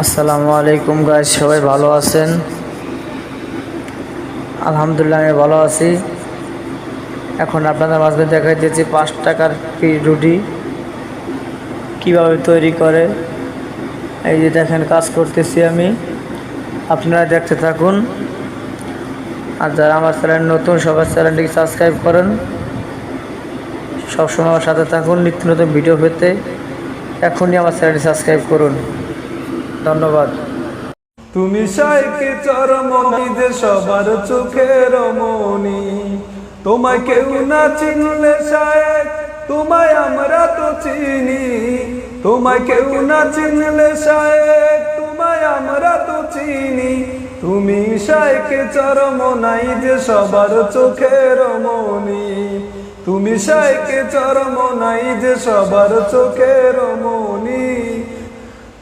আসসালামু আলাইকুম গাইজ সবাই ভালো আছেন? আলহামদুলিল্লাহ, আমি ভালো আছি। এখন আপনাদের মাঝে দেখাই দিয়েছি পাঁচ টাকার কি রুটি, কীভাবে তৈরি করে। এই যে দেখেন, কাজ করতেছি আমি। আপনারা দেখতে থাকুন। আর যারা আমার চ্যানেল নতুন সবার চ্যানেলটিকে সাবস্ক্রাইব করেন। সবসময় আমার সাথে থাকুন, নিত্য নতুন ভিডিও পেতে। এখনই আমার চ্যানেলটি সাবস্ক্রাইব করুন। ধন্যবাদ। তুমি সাইকে চরমনি যে সবার চোখের মনি তোমায় কেউ না চিনলে শায়েক তোমায় আমরা তো চিনি। তোমায় কেউ না চিনলে শায়েক তোমায় আমরা তো চিনি। তুমি সাইকে চরমনাই যে সবার চোখের মনি তুমি সাইকে চরমনাই যে সবার চোখের মনি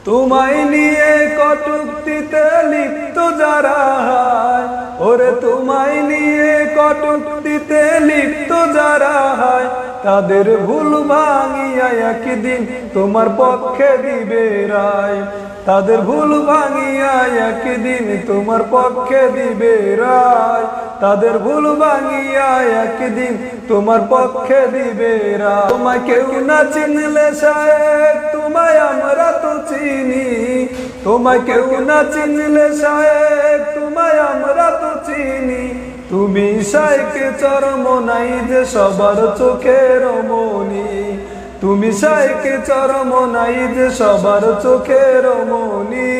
তোমায় নিয়ে কটুক্তিতে লিপ্ত যারা হয়, ওরে তোমায় নিয়ে কটুক্তিতে লিপ্ত যারা হয়, তাদের ভুল ভাঙিয়া একদিন তোমার পক্ষে দিবে রায়। তাদের ভুল ভাঙিয়া একদিন তোমার পক্ষে দিবে রায়। তাদের ভুল ভাঙিয়া একদিন তোমার পক্ষে দিবে রায়। তোমায় কেউ না চিনলে তো চিনি। তোমায় কেউ না চিনলে সাহেব, তোমায় আমরা তো চিনি। তুমি সাইকে চরম নাই যে সবার চোখের মনি তুমি সাইকে চরম নাই যে সবার চোখের মনি